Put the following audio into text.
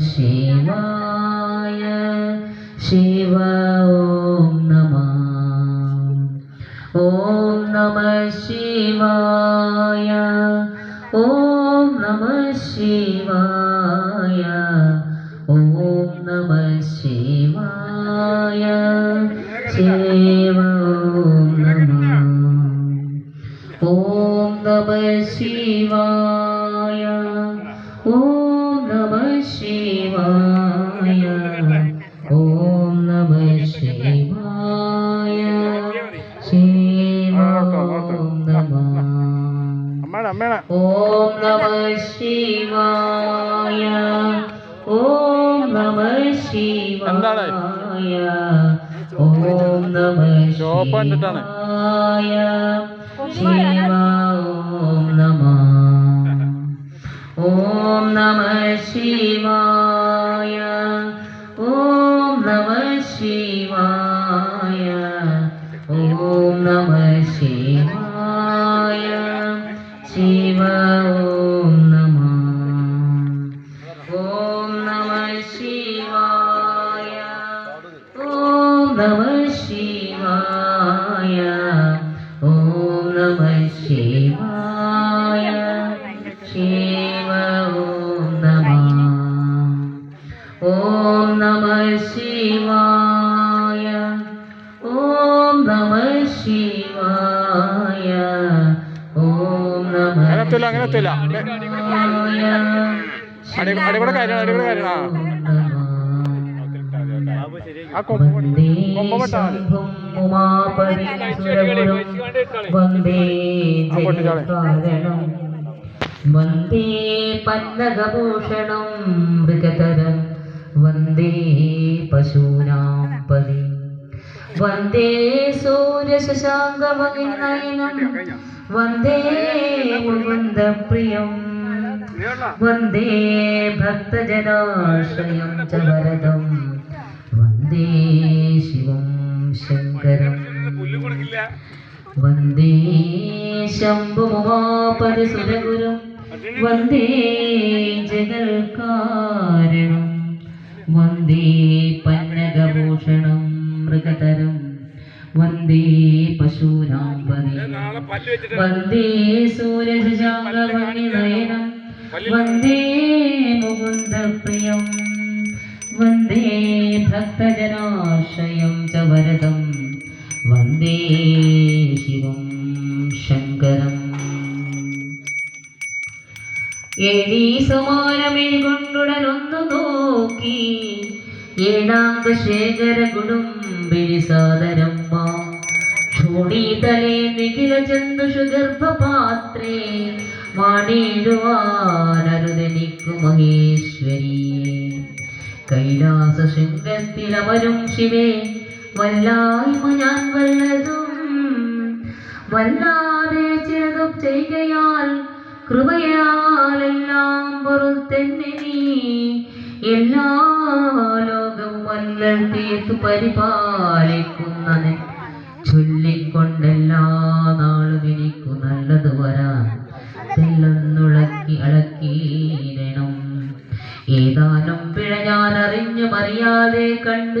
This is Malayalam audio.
शिवाय शिव ॐ नमः। ॐ नमः शिवाय। ॐ नमः शिवाय। ॐ नमः शिवाय। शिव ॐ नमः। ॐ नमः शिवाय। ॐ नमः शि അമ്മേടെ അമ്മേടെ ഓം നമ ശിവായ ഓം നമ ശിവായ ഓം നമ ശിവായ ശിവ ഓം നമ ഓം നമ ശിവായ. ശിവ ഓം നമ ഓം നമ ശിവായ ഓം നമ ശിവായ ഓം നമ ശിവായ ശിവ ഓം നമ ഓം നമ എത്തൂല, അങ്ങനെ എത്തൂല. അടികൂടെ കാര്യം കാര്യമാണ് അടി കൂടെ കാര്യമാണ് ആ. ആ വന്ദേ വന്ദേ പശൂനാം പതി വന്ദേ സൂര്യശശാങ്കമഹിനയനം വന്ദേ മുകുന്ദപ്രിയം വന്ദേ ഭക്തജനാശ്രയം ച വരദം. വന്ദേ ശിവം ശങ്കരം. വന്ദേ ശംഭുമാപതി സുരഗുരും വന്ദേ ജഗൽക്കാരണം വന്ദേ സൂര്യശാങ്കമണിനയനം വന്ദേ മുകുന്ദപ്രിയം. വന്ദേ ഭക്തജനാശ്രയം ച വരദം വന്ദേ ശിവം ശങ്കരം. എഴീ സമാനമേ കൊണ്ടുടനൊന്നു നോക്കി. ഏഴാംഗ ശേഖര ഗുണം സാദരമ്മ ക്ഷോണീതലേ നിഖില ചന്ദുഷു ഗർഭപാത്രേ മാടിയിടുവാനരുതെനിക്കു മഹേശ്വരിയെ കൈലാസ ശൃംഗത്തിലവരും ശിവേ വല്ലായ്മ ഞാൻ വല്ലതും വല്ലാതെ ചിലതും ചെയ്യുകയാൽ കൃപയാലെല്ലാം പൊറുത്തെന്നെ നീ. എല്ലാ ലോകവും ചൊല്ലിക്കൊണ്ടെല്ലാ നാളും എനിക്ക് നല്ലത് വരാൻ. തെല്ലെന്നുളക്കി അളക്കിയിടണം ഏതാനും പിഴ ഞാൻ അറിഞ്ഞു മറിയാതെ കണ്ടു